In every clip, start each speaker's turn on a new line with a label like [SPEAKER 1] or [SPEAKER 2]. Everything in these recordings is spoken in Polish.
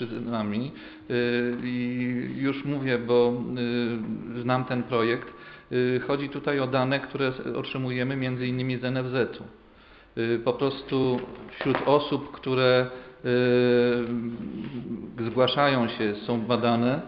[SPEAKER 1] mężczyznami y, i już mówię, bo y, znam ten projekt. Y, Chodzi tutaj o dane, które otrzymujemy między innymi z NFZ-u. Po prostu wśród osób, które zgłaszają się, są badane,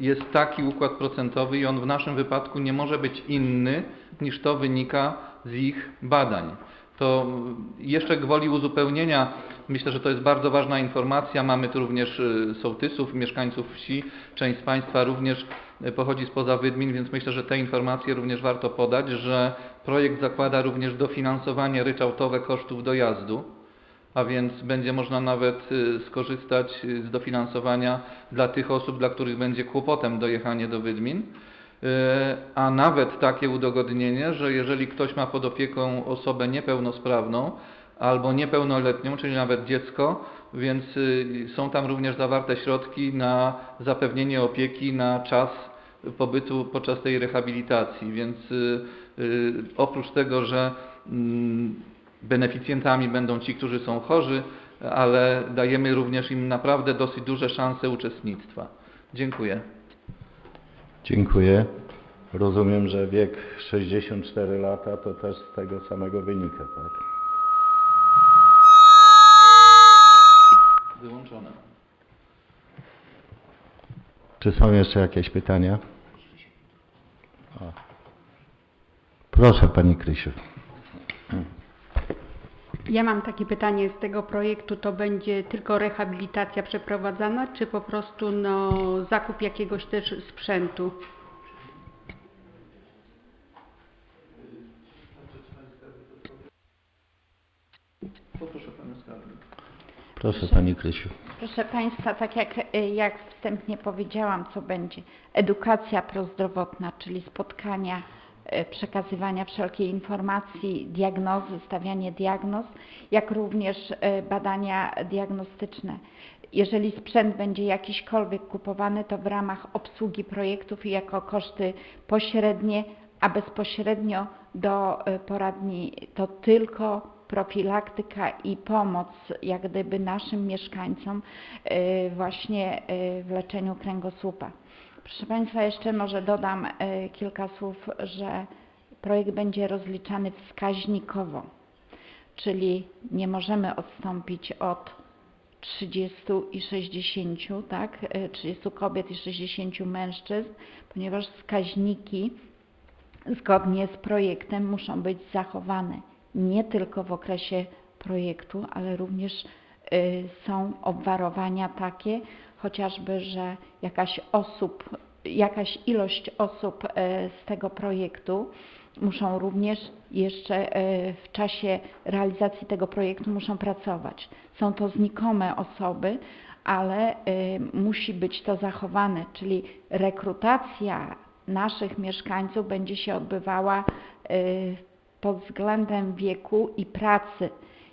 [SPEAKER 1] jest taki układ procentowy i on w naszym wypadku nie może być inny niż to wynika z ich badań. To jeszcze gwoli uzupełnienia, myślę, że to jest bardzo ważna informacja. Mamy tu również y, sołtysów, mieszkańców wsi. Część z Państwa również y, pochodzi spoza Wydmin, więc myślę, że te informacje również warto podać, że projekt zakłada również dofinansowanie ryczałtowe kosztów dojazdu a więc będzie można nawet y, skorzystać z dofinansowania dla tych osób, dla których będzie kłopotem dojechanie do Wydmin, a nawet takie udogodnienie, że jeżeli ktoś ma pod opieką osobę niepełnosprawną albo niepełnoletnią, czyli nawet dziecko, więc y, są tam również zawarte środki na zapewnienie opieki na czas pobytu podczas tej rehabilitacji, więc y, y, oprócz tego, że mm, beneficjentami będą ci, którzy są chorzy, ale dajemy również im naprawdę dosyć duże szanse uczestnictwa. Dziękuję.
[SPEAKER 2] Dziękuję. Rozumiem, że wiek 64 lata to też z tego samego wynika, tak?
[SPEAKER 1] Wyłączone.
[SPEAKER 2] Czy są jeszcze jakieś pytania? O. Proszę Pani Krysiu.
[SPEAKER 3] Ja mam takie pytanie z tego projektu, to będzie tylko rehabilitacja przeprowadzana, czy po prostu no, zakup jakiegoś też sprzętu?
[SPEAKER 1] Poproszę Panią Skarbnik.
[SPEAKER 2] Proszę Pani Krysiu.
[SPEAKER 4] Proszę Państwa, tak jak, jak wstępnie powiedziałam, co będzie edukacja prozdrowotna, czyli spotkania, y, przekazywania wszelkiej informacji, diagnozy, stawianie diagnoz, jak również y, badania diagnostyczne. Jeżeli sprzęt będzie jakiśkolwiek kupowany, to w ramach obsługi projektów i jako koszty pośrednie, a bezpośrednio do y, poradni to tylko profilaktyka i pomoc jak gdyby naszym mieszkańcom właśnie w leczeniu kręgosłupa. Proszę Państwa, jeszcze może dodam y, kilka słów, że projekt będzie rozliczany wskaźnikowo, czyli nie możemy odstąpić od 30 i 60, tak? Y, 30 kobiet i 60 mężczyzn, ponieważ wskaźniki zgodnie z projektem muszą być zachowane nie tylko w okresie projektu, ale również y, są obwarowania takie, chociażby, że jakaś osób, jakaś ilość osób y, z tego projektu muszą również jeszcze y, w czasie realizacji tego projektu muszą pracować. Są to znikome osoby, ale y, musi być to zachowane, czyli rekrutacja naszych mieszkańców będzie się odbywała pod względem wieku i pracy.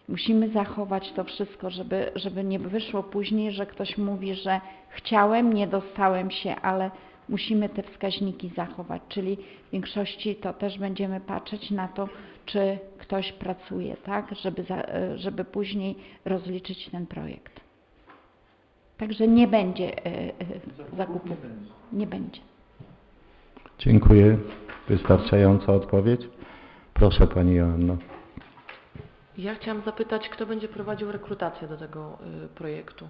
[SPEAKER 4] Musimy zachować to wszystko, żeby, żeby nie wyszło później, że ktoś mówi, że chciałem, nie dostałem się, ale musimy te wskaźniki zachować, czyli w większości to też będziemy patrzeć na to, czy ktoś pracuje, tak, żeby, za, żeby później rozliczyć ten projekt. Także nie będzie e, e, zakupu. Nie będzie.
[SPEAKER 2] Dziękuję. Wystarczająca odpowiedź. Proszę Pani Joanno.
[SPEAKER 5] Ja chciałam zapytać, kto będzie prowadził rekrutację do tego y, projektu?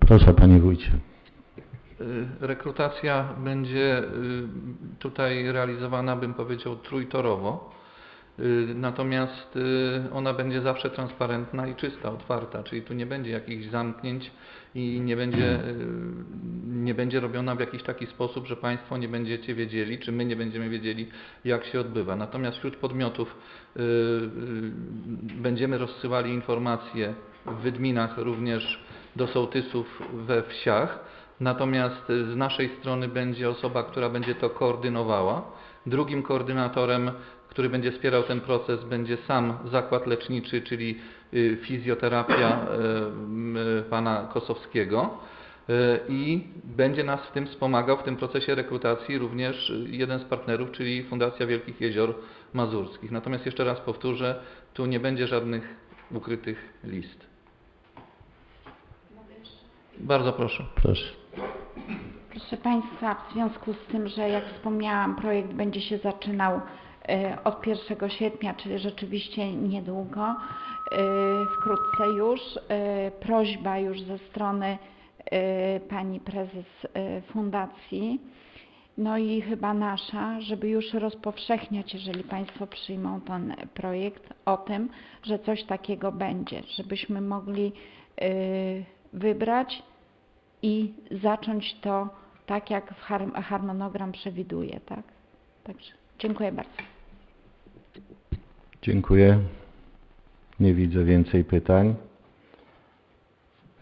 [SPEAKER 2] Proszę Panie Wójcie.
[SPEAKER 1] Y, Rekrutacja będzie y, tutaj realizowana, bym powiedział, trójtorowo. Y, Natomiast y, ona będzie zawsze transparentna i czysta, otwarta, czyli tu nie będzie jakichś zamknięć i nie będzie, y, nie będzie robiona w jakiś taki sposób, że Państwo nie będziecie wiedzieli, czy my nie będziemy wiedzieli, jak się odbywa. Natomiast wśród podmiotów będziemy rozsyłali informacje w Wydminach również do sołtysów we wsiach. Natomiast z naszej strony będzie osoba, która będzie to koordynowała. Drugim koordynatorem, który będzie wspierał ten proces, będzie sam zakład leczniczy, czyli y, fizjoterapia y, y, pana Kosowskiego. I będzie nas w tym wspomagał, w tym procesie rekrutacji również jeden z partnerów, czyli Fundacja Wielkich Jezior Mazurskich. Natomiast jeszcze raz powtórzę, Tu nie będzie żadnych ukrytych list. Bardzo proszę.
[SPEAKER 2] Proszę.
[SPEAKER 4] Proszę Państwa, w związku z tym, że jak wspomniałam, projekt będzie się zaczynał od 1 sierpnia, czyli rzeczywiście niedługo, e, wkrótce już, e, prośba już ze strony pani prezes fundacji, no i chyba nasza, żeby już rozpowszechniać, jeżeli Państwo przyjmą ten projekt, o tym, że coś takiego będzie, żebyśmy mogli wybrać i zacząć to tak, jak harmonogram przewiduje, tak? Także dziękuję bardzo.
[SPEAKER 2] Dziękuję. Nie widzę więcej pytań.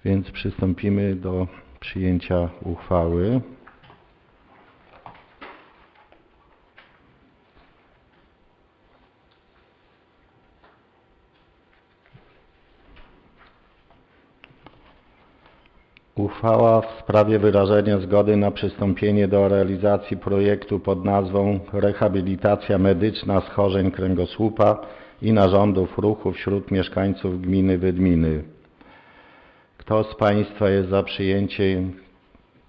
[SPEAKER 2] Więc przystąpimy do przyjęcia uchwały. Uchwała w sprawie wyrażenia zgody na przystąpienie do realizacji projektu pod nazwą Rehabilitacja medyczna schorzeń kręgosłupa i narządów ruchu wśród mieszkańców gminy Wydminy. Kto z Państwa jest za przyjęciem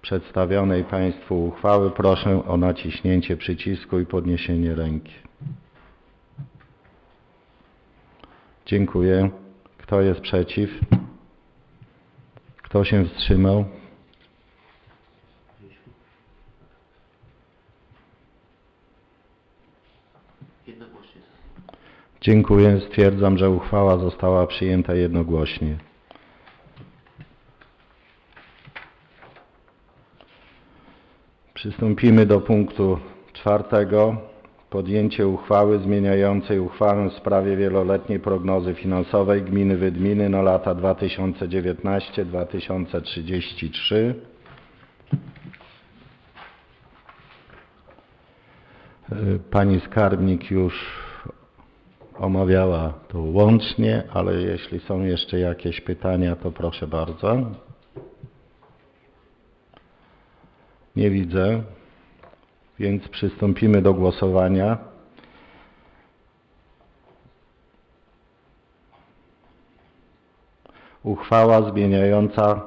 [SPEAKER 2] przedstawionej Państwu uchwały, proszę o naciśnięcie przycisku i podniesienie ręki. Dziękuję. Kto jest przeciw? Kto się wstrzymał? Dziękuję. Stwierdzam, że uchwała została przyjęta jednogłośnie. Przystąpimy do punktu czwartego. Podjęcie uchwały zmieniającej uchwałę w sprawie wieloletniej prognozy finansowej gminy Wydminy na lata 2019-2033. Y, Pani skarbnik już omawiała to łącznie, ale jeśli są jeszcze jakieś pytania, to proszę bardzo. Nie widzę, więc przystąpimy do głosowania. Uchwała zmieniająca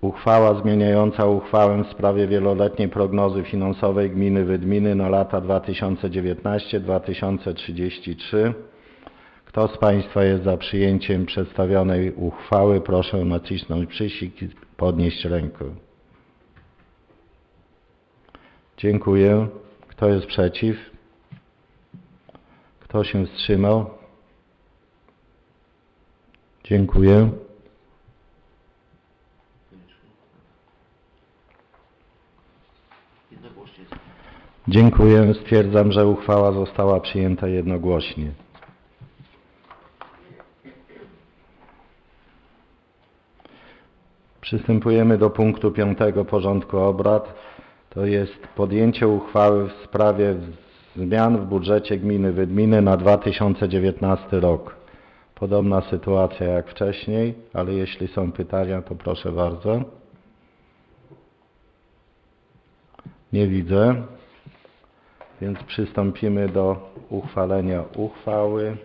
[SPEAKER 2] Uchwała zmieniająca uchwałę w sprawie wieloletniej prognozy finansowej gminy Wydminy na lata 2019-2033. Kto z Państwa jest za przyjęciem przedstawionej uchwały, proszę nacisnąć przycisk i podnieść rękę. Dziękuję. Kto jest przeciw? Kto się wstrzymał? Dziękuję. Dziękuję. Stwierdzam, że uchwała została przyjęta jednogłośnie. Przystępujemy do punktu piątego porządku obrad. To jest podjęcie uchwały w sprawie zmian w budżecie gminy Wydminy na 2019 rok. Podobna sytuacja jak wcześniej, ale jeśli są pytania, to proszę bardzo. Nie widzę, więc przystąpimy do uchwalenia uchwały.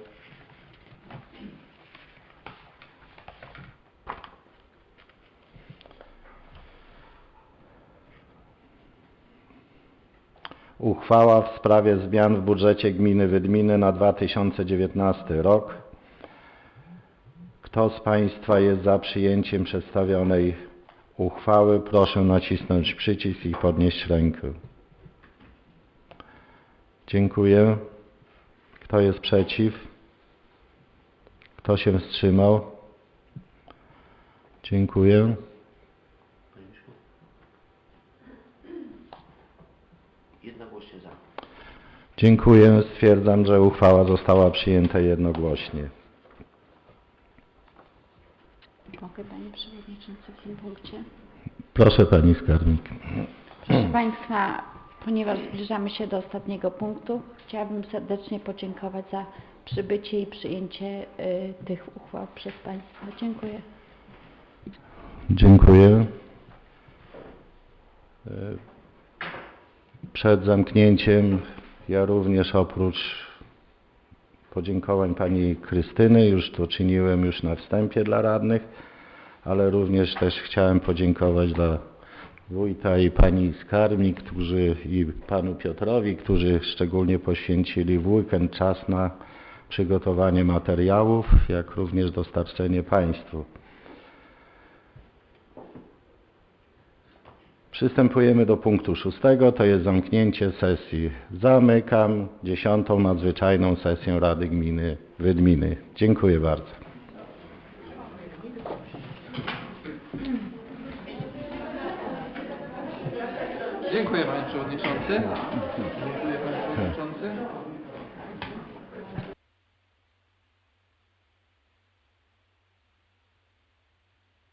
[SPEAKER 2] Uchwała w sprawie zmian w budżecie gminy Wydminy na 2019 rok. Kto z Państwa jest za przyjęciem przedstawionej uchwały, proszę nacisnąć przycisk i podnieść rękę. Dziękuję. Kto jest przeciw? Kto się wstrzymał? Dziękuję. Dziękuję. Stwierdzam, że uchwała została przyjęta jednogłośnie.
[SPEAKER 4] Mogę Panie Przewodniczący w tym punkcie?
[SPEAKER 2] Proszę Pani Skarbnik.
[SPEAKER 4] Proszę Państwa, ponieważ zbliżamy się do ostatniego punktu, chciałabym serdecznie podziękować za przybycie i przyjęcie y, tych uchwał przez Państwa. Dziękuję.
[SPEAKER 2] Dziękuję. E, Przed zamknięciem Ja również oprócz podziękowań pani Krystyny, już to czyniłem już na wstępie dla radnych, ale również też chciałem podziękować dla wójta i pani Skarmi, którzy i panu Piotrowi, którzy szczególnie poświęcili w weekend czas na przygotowanie materiałów, jak również dostarczenie państwu. Przystępujemy do punktu szóstego, to jest zamknięcie sesji. Zamykam dziesiątą nadzwyczajną sesję Rady Gminy Wydminy. Dziękuję bardzo.
[SPEAKER 1] Dziękuję panie przewodniczący. Dziękuję panie przewodniczący.